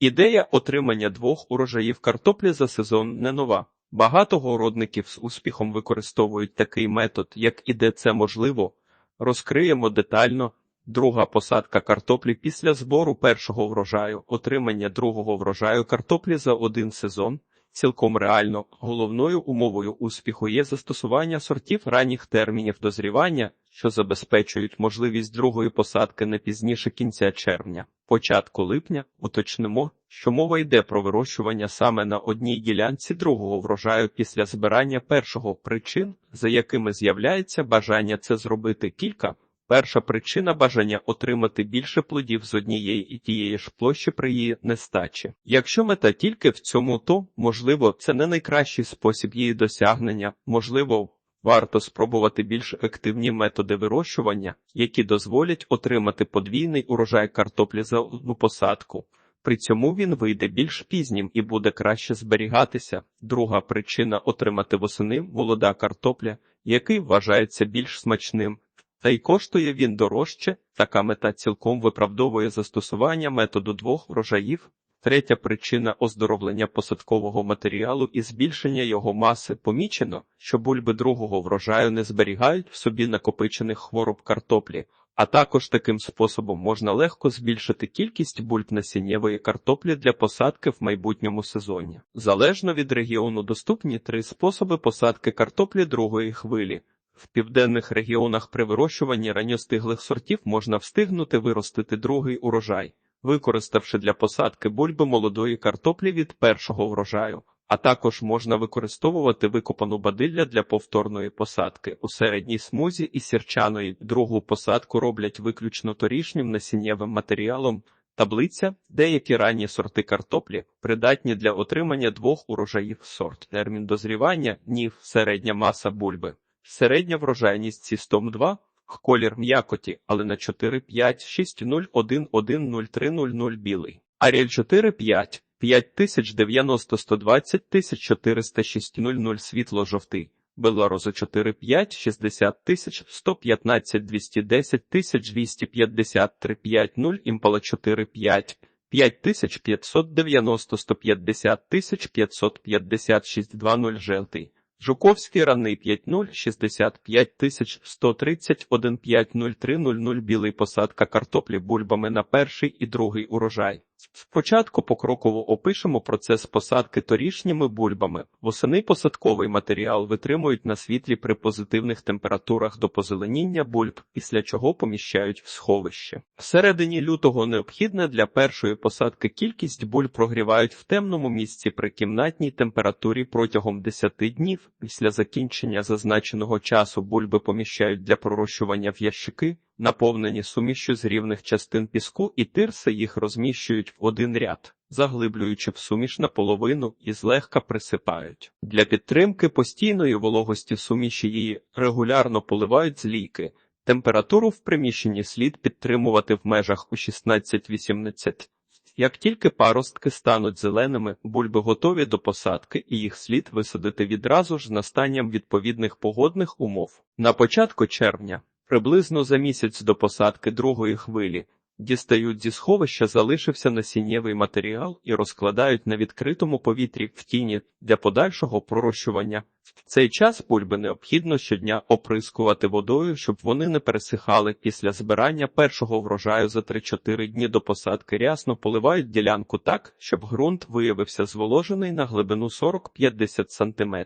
Ідея отримання двох урожаїв картоплі за сезон не нова. Багато городників з успіхом використовують такий метод, як і де це можливо. Розкриємо детально. Друга посадка картоплі після збору першого врожаю, отримання другого врожаю картоплі за один сезон. Цілком реально головною умовою успіху є застосування сортів ранніх термінів дозрівання, що забезпечують можливість другої посадки не пізніше кінця червня, початку липня. Уточнимо, що мова йде про вирощування саме на одній ділянці другого врожаю після збирання першого причин, за якими з'являється бажання це зробити кілька. Перша причина бажання отримати більше плодів з однієї і тієї ж площі при її нестачі. Якщо мета тільки в цьому, то можливо це не найкращий спосіб її досягнення, можливо, варто спробувати більш ефективні методи вирощування, які дозволять отримати подвійний урожай картоплі за одну посадку. При цьому він вийде більш пізнім і буде краще зберігатися. Друга причина отримати восени молода картопля, який вважається більш смачним. Та й коштує він дорожче, така мета цілком виправдовує застосування методу двох врожаїв. Третя причина оздоровлення посадкового матеріалу і збільшення його маси помічено, що бульби другого врожаю не зберігають в собі накопичених хвороб картоплі, а також таким способом можна легко збільшити кількість бульб насіннєвої картоплі для посадки в майбутньому сезоні. Залежно від регіону доступні три способи посадки картоплі другої хвилі. В південних регіонах при вирощуванні ранньостиглих сортів можна встигнути виростити другий урожай, використавши для посадки бульби молодої картоплі від першого врожаю, а також можна використовувати викопану бадилля для повторної посадки у середній смузі і сірчаної. Другу посадку роблять виключно торішнім насіннєвим матеріалом. Таблиця деякі ранні сорти картоплі придатні для отримання двох урожаїв сорт. Термін дозрівання нів середня маса бульби. Середня врожайність Сістом 2, колір м'якоті, але на 4, 5, 6, 0, 1, 1, 0, 3, 0, 0 білий. Аріель 4, 5, 5090, 120 406, 0, 0 світло-жовтий. Белороза 4, 5, 60 тисяч, 115, 210 тисяч, 253, 5, 0, імпала 4, 5, 5590, 150 тисяч, 556, 2, 0, желтий. Жуковський ранний 5-0, 65 тисяч 131 50300 білий посадка картоплі бульбами на перший і другий урожай. Спочатку покроково опишемо процес посадки торішніми бульбами. Восени посадковий матеріал витримують на світлі при позитивних температурах до позеленіння бульб, після чого поміщають в сховище. Всередині лютого необхідна для першої посадки кількість бульб прогрівають в темному місці при кімнатній температурі протягом 10 днів. Після закінчення зазначеного часу бульби поміщають для пророщування в ящики наповнені сумішю з рівних частин піску і тирси їх розміщують в один ряд, заглиблюючи в суміш наполовину і злегка присипають. Для підтримки постійної вологості суміші її регулярно поливають з. Температуру в приміщенні слід підтримувати в межах у 16-18. Як тільки паростки стануть зеленими, бульби готові до посадки, і їх слід висадити відразу ж з настанням відповідних погодних умов. На початку червня Приблизно за місяць до посадки другої хвилі дістають зі сховища залишився насіннєвий матеріал і розкладають на відкритому повітрі в тіні для подальшого пророщування. В цей час бульби необхідно щодня оприскувати водою, щоб вони не пересихали після збирання першого врожаю за 3-4 дні до посадки рясно поливають ділянку так, щоб ґрунт виявився зволожений на глибину 40-50 см.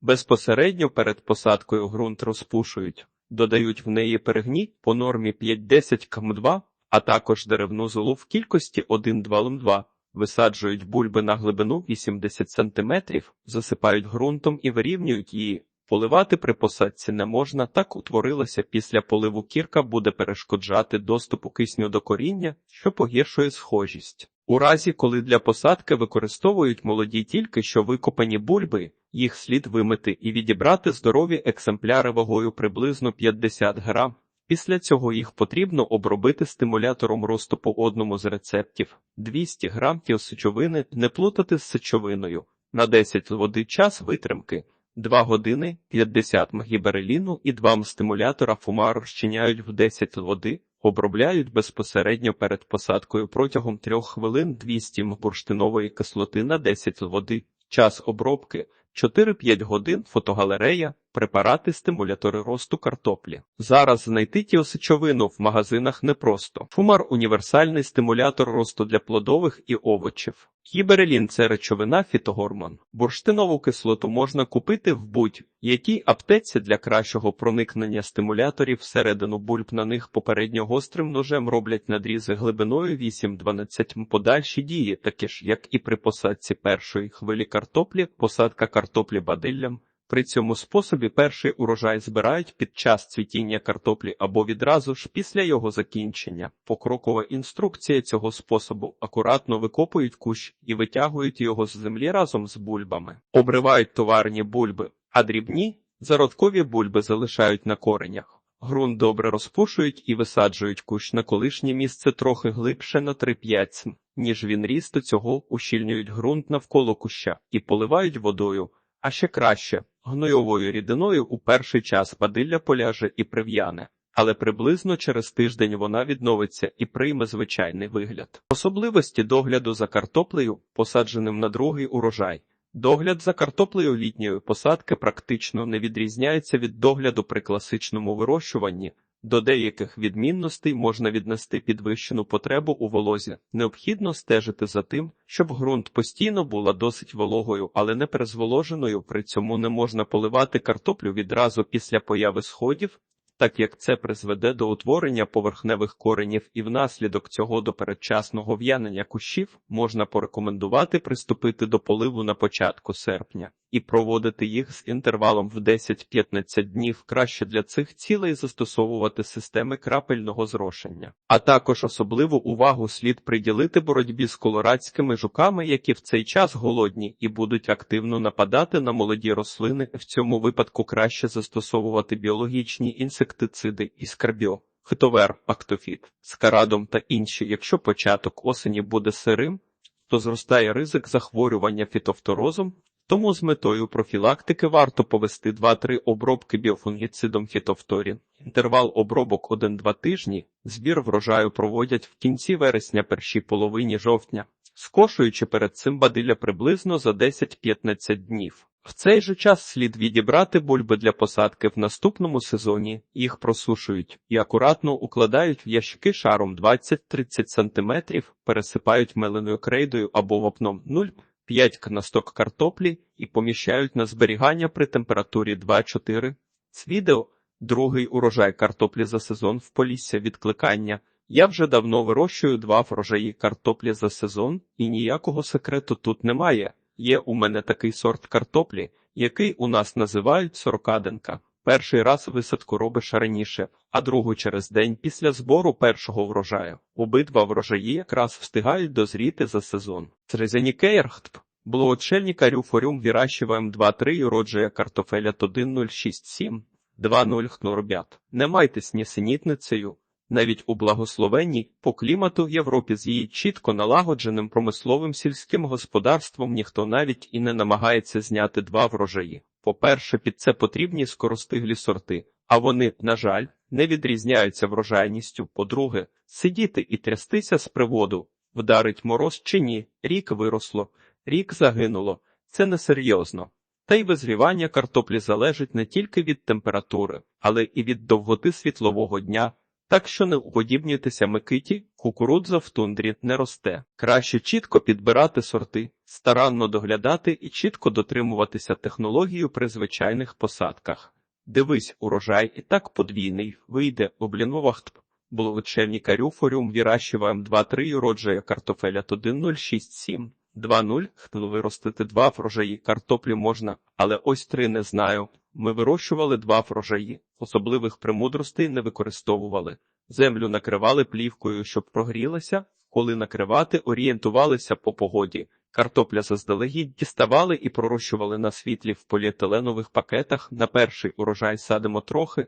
Безпосередньо перед посадкою ґрунт розпушують додають в неї перегній по нормі 5-10 км2, а також деревну золу в кількості 1-2 лм2, висаджують бульби на глибину 80 см, засипають ґрунтом і вирівнюють її. Поливати при посадці не можна, так утворилася після поливу кірка буде перешкоджати доступу кисню до коріння, що погіршує схожість. У разі, коли для посадки використовують молоді тільки що викопані бульби, їх слід вимити і відібрати здорові екземпляри вагою приблизно 50 грам. Після цього їх потрібно обробити стимулятором росту по одному з рецептів 200 грам сечовини не плутати з сечовиною, на 10 води час витримки, 2 години 50 мгібереліну і 2 стимулятора фума розчиняють в 10 води, Обробляють безпосередньо перед посадкою протягом трьох хвилин 200 м бурштинової кислоти на 10 води. Час обробки 4-5 годин. Фотогалерея. Препарати стимулятори росту картоплі. Зараз знайти тіосечовину в магазинах непросто. Фумар універсальний стимулятор росту для плодових і овочів. Гіберелін – це речовина фітогормон. Бурштинову кислоту можна купити в будь-якій аптеці для кращого проникнення стимуляторів всередину бульб на них попередньо гострим ножем роблять надрізи глибиною 8-12 м. Подальші дії, такі ж, як і при посадці першої хвилі картоплі, посадка картоплі бадиллям. При цьому способі перший урожай збирають під час цвітіння картоплі або відразу ж після його закінчення. Покрокова інструкція цього способу акуратно викопують кущ і витягують його з землі разом з бульбами. Обривають товарні бульби, а дрібні зародкові бульби залишають на коренях. Грунт добре розпушують і висаджують кущ на колишнє місце трохи глибше на 3-5 см, ніж він ріс до цього ущільнюють ґрунт навколо куща і поливають водою. А ще краще гнойовою рідиною у перший час бадилля поляже і прив'яне, але приблизно через тиждень вона відновиться і прийме звичайний вигляд. Особливості догляду за картоплею, посадженим на другий урожай. Догляд за картоплею літньої посадки практично не відрізняється від догляду при класичному вирощуванні. До деяких відмінностей можна віднести підвищену потребу у волозі. Необхідно стежити за тим, щоб ґрунт постійно була досить вологою, але не перезволоженою. При цьому не можна поливати картоплю відразу після появи сходів, так як це призведе до утворення поверхневих коренів, і внаслідок цього до передчасного в'янення кущів можна порекомендувати приступити до поливу на початку серпня і проводити їх з інтервалом в 10-15 днів. Краще для цих цілей застосовувати системи крапельного зрошення. А також особливу увагу слід приділити боротьбі з колорадськими жуками, які в цей час голодні і будуть активно нападати на молоді рослини. В цьому випадку краще застосовувати біологічні інсектициди і скарбіо. Хитовер, актофіт, скарадом та інші. Якщо початок осені буде сирим, то зростає ризик захворювання фітофторозом, тому з метою профілактики варто повести 2-3 обробки біофунгіцидом фітофторін. Інтервал обробок 1-2 тижні, збір врожаю проводять в кінці вересня першій половині жовтня, скошуючи перед цим бадилля приблизно за 10-15 днів. В цей же час слід відібрати бульби для посадки в наступному сезоні, їх просушують і акуратно укладають в ящики шаром 20-30 см, пересипають меленою крейдою або вапном 0, 5 кнасток картоплі і поміщають на зберігання при температурі 2-4. З відео другий урожай картоплі за сезон в Полісся відкликання. Я вже давно вирощую два врожаї картоплі за сезон, і ніякого секрету тут немає. Є у мене такий сорт картоплі, який у нас називають сорокаденка. Перший раз висадку робиш раніше, а другу через день після збору першого врожаю. Обидва врожаї якраз встигають дозріти за сезон. Трезенікейрхтп. Благочельника рюфорюм вирощиваем 2-3 і роджує картофеля 1067. 2-0 хнорбят. Не майтесь нісенітницею. Навіть у благословенній по клімату в Європі з її чітко налагодженим промисловим сільським господарством ніхто навіть і не намагається зняти два врожаї. По-перше, під це потрібні скоростиглі сорти, а вони, на жаль, не відрізняються врожайністю. По-друге, сидіти і трястися з приводу, вдарить мороз чи ні, рік виросло, рік загинуло. Це несерйозно. Та й визрівання картоплі залежить не тільки від температури, але і від довготи світлового дня. Так що не уподібнюйтеся Микиті, кукурудза в тундрі не росте. Краще чітко підбирати сорти, старанно доглядати і чітко дотримуватися технологію при звичайних посадках. Дивись, урожай і так подвійний, вийде облінувах Буловичевніка рюфорюм вирощуємо 2-3 роджає картофеля 1067. 2-0, виростити два врожаї картоплі можна, але ось три не знаю. Ми вирощували два врожаї, особливих премудростей не використовували. Землю накривали плівкою, щоб прогрілася, коли накривати, орієнтувалися по погоді. Картопля заздалегідь діставали і пророщували на світлі в поліетиленових пакетах. На перший урожай садимо трохи,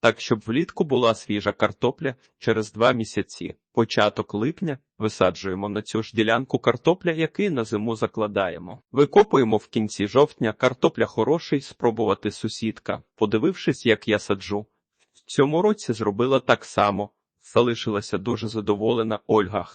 так щоб влітку була свіжа картопля через два місяці. Початок липня висаджуємо на цю ж ділянку картопля, який на зиму закладаємо. Викопуємо в кінці жовтня картопля хороший, спробувати сусідка, подивившись, як я саджу. В цьому році зробила так само. залишилася дуже задоволена Ольга.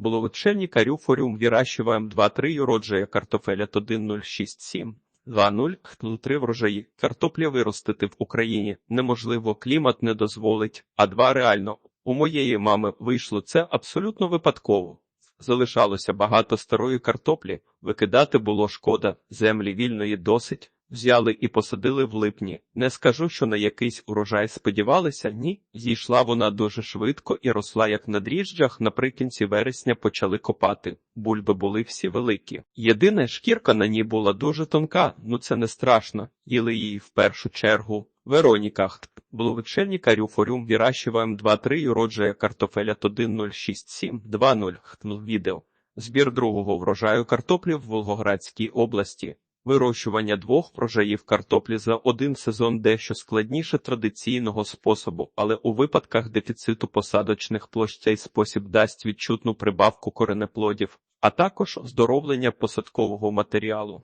Буловичельні карюфоріум вирощуємо 2-3 уроджая картофеля 1067. 2-0 3 врожаї. Картопля виростити в Україні неможливо, клімат не дозволить, а два реально. У моєї мами вийшло це абсолютно випадково. Залишалося багато старої картоплі, викидати було шкода, землі вільної досить. Взяли і посадили в липні. Не скажу, що на якийсь урожай сподівалися, ні. Зійшла вона дуже швидко і росла, як на дріжджах. Наприкінці вересня почали копати. Бульби були всі великі. Єдине, шкірка на ній була дуже тонка, ну це не страшно. Їли її в першу чергу. Вероніка Буловичельні карюфорюм вирощуємо 2-3 уроджая картофеля 1067 2-0 відео. Збір другого врожаю картоплі в Волгоградській області. Вирощування двох врожаїв картоплі за один сезон дещо складніше традиційного способу, але у випадках дефіциту посадочних площ цей спосіб дасть відчутну прибавку коренеплодів, а також оздоровлення посадкового матеріалу.